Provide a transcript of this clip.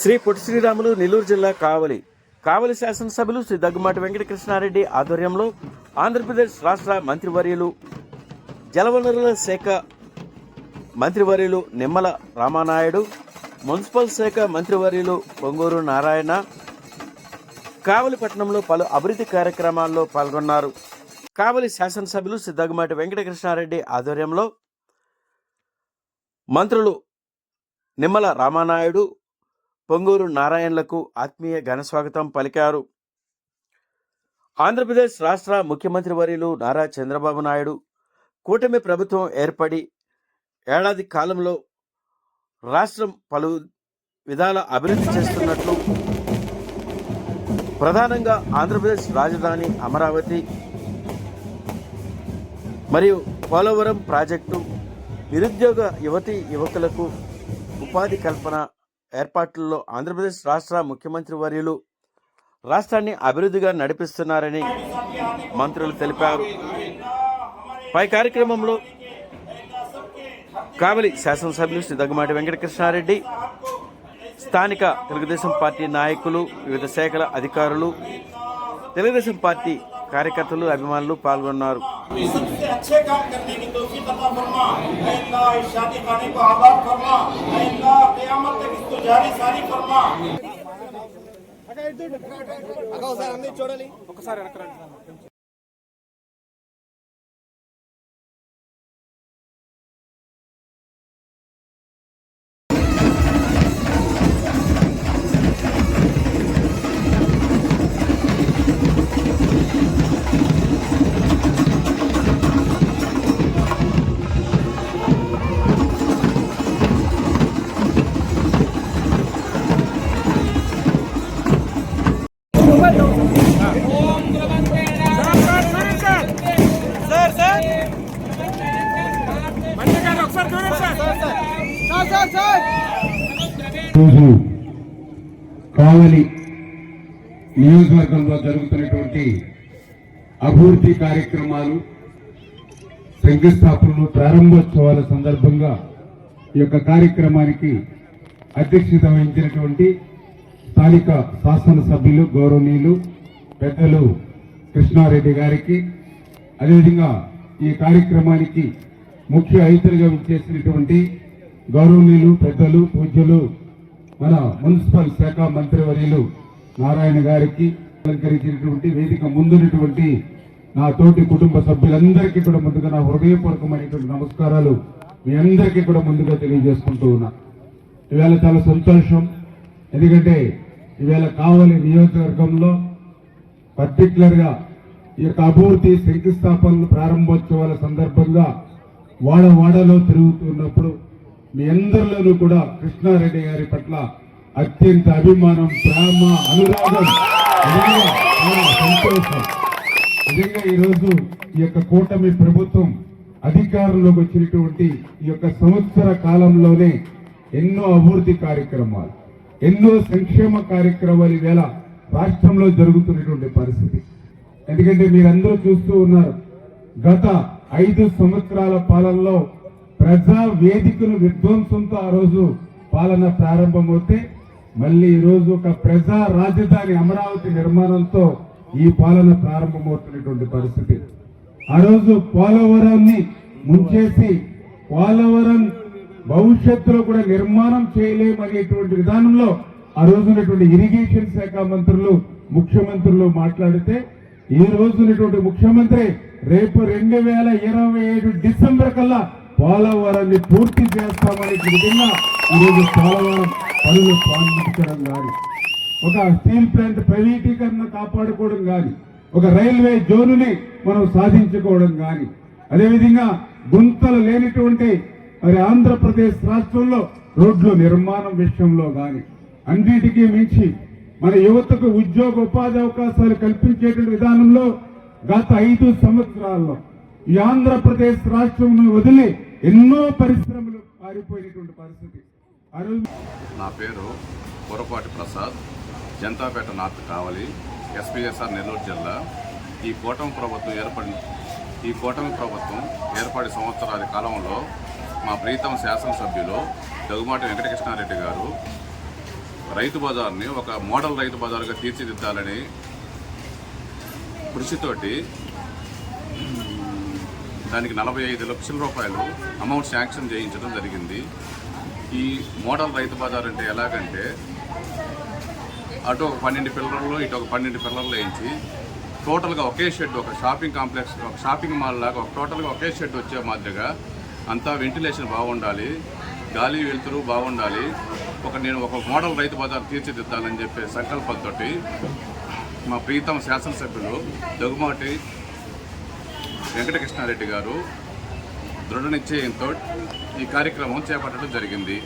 శ్రీ పొట్టి శ్రీరాములు నెల్లూరు జిల్లా కావలి. కావలి శాసనసభ్యులు శ్రీ దగ్గుమాటి వెంకటకృష్ణారెడ్డి ఆధ్వర్యంలో ఆంధ్రప్రదేశ్ రాష్ట్ర మంత్రివర్యులు జలవనరుల శాఖ మంత్రివర్యులు నిమ్మల రామానాయుడు మున్సిపల్ శాఖ మంత్రివర్యులు పొంగూరు నారాయణ కావలిపట్నంలో పలు అభివృద్ధి కార్యక్రమాల్లో పాల్గొన్నారు. కావలి శాసనసభ్యులు శ్రీ వెంకటకృష్ణారెడ్డి ఆధ్వర్యంలో మంత్రులు నిమ్మల రామానాయుడు పొంగూరు నారాయణలకు ఆత్మీయ ఘనస్వాగతం పలికారు. ఆంధ్రప్రదేశ్ రాష్ట్ర ముఖ్యమంత్రి వర్యులు నారా చంద్రబాబు నాయుడు కూటమి ప్రభుత్వం ఏర్పడి ఏడాది కాలంలో రాష్ట్రం పలు విధాల అభివృద్ధి చేస్తున్నట్లు ప్రధానంగా ఆంధ్రప్రదేశ్ రాజధాని అమరావతి మరియు పోలవరం ప్రాజెక్టు నిరుద్యోగ యువతి యువకులకు ఉపాధి కల్పన ఏర్పాట్లలో ఆంధ్రప్రదేశ్ రాష్ట్ర ముఖ్యమంత్రి వర్యులు రాష్ట్రాన్ని అభివృద్ధిగా నడిపిస్తున్నారని మంత్రులు తెలిపారు. పై కార్యక్రమంలో కావలి శాసనసభ్యులు శ్రీ దగ్గమాటి వెంకటకృష్ణారెడ్డి స్థానిక తెలుగుదేశం పార్టీ నాయకులు వివిధ శాఖల అధికారులు తెలుగుదేశం పార్టీ కార్యకర్తలు అభిమానులు పాల్గొన్నారు. జారీ సారీ ఫర్మా అక్క ఒకసారి చూడాలి. ఒకసారి ఎక్కడ రోజు కావలి నియోజకవర్గంలో జరుగుతున్నటువంటి అభివృద్ధి కార్యక్రమాలు శంకుస్థాపనలు ప్రారంభోత్సవాల సందర్భంగా ఈ యొక్క కార్యక్రమానికి అధ్యక్షత వహించినటువంటి స్థానిక శాసనసభ్యులు గౌరవనీయులు పెద్దలు కృష్ణారెడ్డి గారికి అదేవిధంగా ఈ కార్యక్రమానికి ముఖ్య అతిథిగా చేసినటువంటి గౌరవనీయులు పెద్దలు పూజ్యులు మన మున్సిపల్ శాఖ మంత్రివర్యులు నారాయణ గారికి అలంకరించినటువంటి వేదిక ముందున్నటువంటి నా తోటి కుటుంబ సభ్యులందరికీ కూడా ముందుగా నా హృదయపూర్వకమైనటువంటి నమస్కారాలు మీ అందరికీ కూడా ముందుగా తెలియజేసుకుంటూ ఉన్నా. ఇవాళ చాలా సంతోషం. ఎందుకంటే ఇవాళ కావలి నియోజకవర్గంలో పర్టికులర్గా ఈ యొక్క అభివృద్ధి శంకుస్థాపనలు ప్రారంభోత్సవాల సందర్భంగా వాడ వాడలో తిరుగుతున్నప్పుడు మీ అందరిలోనూ కూడా కృష్ణారెడ్డి గారి పట్ల అత్యంత అభిమానం ప్రేమ అనురాగం సంతోషం. నిజంగా ఈరోజు ఈ యొక్క కూటమి ప్రభుత్వం అధికారంలోకి వచ్చినటువంటి ఈ యొక్క సంవత్సర కాలంలోనే ఎన్నో అభివృద్ధి కార్యక్రమాలు ఎన్నో సంక్షేమ కార్యక్రమాలు ఈవేళ రాష్ట్రంలో జరుగుతున్నటువంటి పరిస్థితి. ఎందుకంటే మీరందరూ చూస్తూ ఉన్నారు గత ఐదు సంవత్సరాల పాలనలో ప్రజా వేదికను విధ్వంసంతో ఆ రోజు పాలన ప్రారంభమవుతే మళ్ళీ ఈరోజు ఒక ప్రజా రాజధాని అమరావతి నిర్మాణంతో ఈ పాలన ప్రారంభమవుతున్నటువంటి పరిస్థితి. ఆ రోజు పోలవరాన్ని ముంచేసి పోలవరం భవిష్యత్తులో కూడా నిర్మాణం చేయలేమనేటువంటి విధానంలో ఆ రోజు ఉన్నటువంటి ఇరిగేషన్ శాఖ మంత్రులు ముఖ్యమంత్రులు మాట్లాడితే ఈ రోజు ఉన్నటువంటి ముఖ్యమంత్రి రేపు రెండు వేల ఇరవై ఏడు డిసెంబర్ కల్లా పోలవరాన్ని పూర్తి చేస్తామనే విధంగా ఈరోజు పోలవరం పనులు ప్రారంభించడం కానీ ఒక స్టీల్ ప్లాంట్ ప్రైవేటీకరణ కాపాడుకోవడం కానీ ఒక రైల్వే జోనుని మనం సాధించుకోవడం కానీ అదేవిధంగా గుంతలు లేనిటువంటి మరి ఆంధ్రప్రదేశ్ రాష్ట్రంలో రోడ్ల నిర్మాణం విషయంలో కానీ అన్నిటికీ మించి మన యువతకు ఉద్యోగ ఉపాధి అవకాశాలు కల్పించేటువంటి విధానంలో గత ఐదు సంవత్సరాల్లో ఈ ఆంధ్రప్రదేశ్ రాష్ట్రం వదిలి ఎన్నో పరిశ్రమలు పారిపోయినటువంటి పరిస్థితి. నా పేరు పొరపాటి ప్రసాద్. జనతాపేట నార్త్ కావలి ఎస్పీఎస్ఆర్ నెల్లూరు జిల్లా. ఈ కూటమి ప్రభుత్వం ఏర్పడి ఈ కూటమి ప్రభుత్వం ఏర్పడి సంవత్సరాల కాలంలో మా ప్రీతమ శాసనసభ్యులు దగ్గుమాటి వెంకటకృష్ణారెడ్డి గారు రైతు బజార్ని ఒక మోడల్ రైతు బజార్గా తీర్చిదిద్దాలని కృషితోటి దానికి నలభై ఐదు లక్షల రూపాయలు అమౌంట్ శాంక్షన్ చేయించడం జరిగింది. ఈ మోడల్ రైతు బజార్ అంటే ఎలాగంటే అటు ఒక పన్నెండు పిల్లర్లు ఇటు ఒక పన్నెండు పిల్లర్లు వేయించి టోటల్గా ఒకే షెడ్ ఒక షాపింగ్ కాంప్లెక్స్ ఒక షాపింగ్ మాల్ లాగా ఒక టోటల్గా ఒకే షెడ్ వచ్చే మాదిరిగా అంతా వెంటిలేషన్ బాగుండాలి గాలి వెలుతురు బాగుండాలి. ఒక నేను ఒక మోడల్ రైతు బజార్ తీర్చిదిద్దాలని చెప్పే సంకల్పంతో మా ప్రీతం శాసనసభ్యులు దగ్గుమాటి వెంకటకృష్ణారెడ్డి గారు దృఢ నిశ్చయంతో ఈ కార్యక్రమం చేపట్టడం జరిగింది.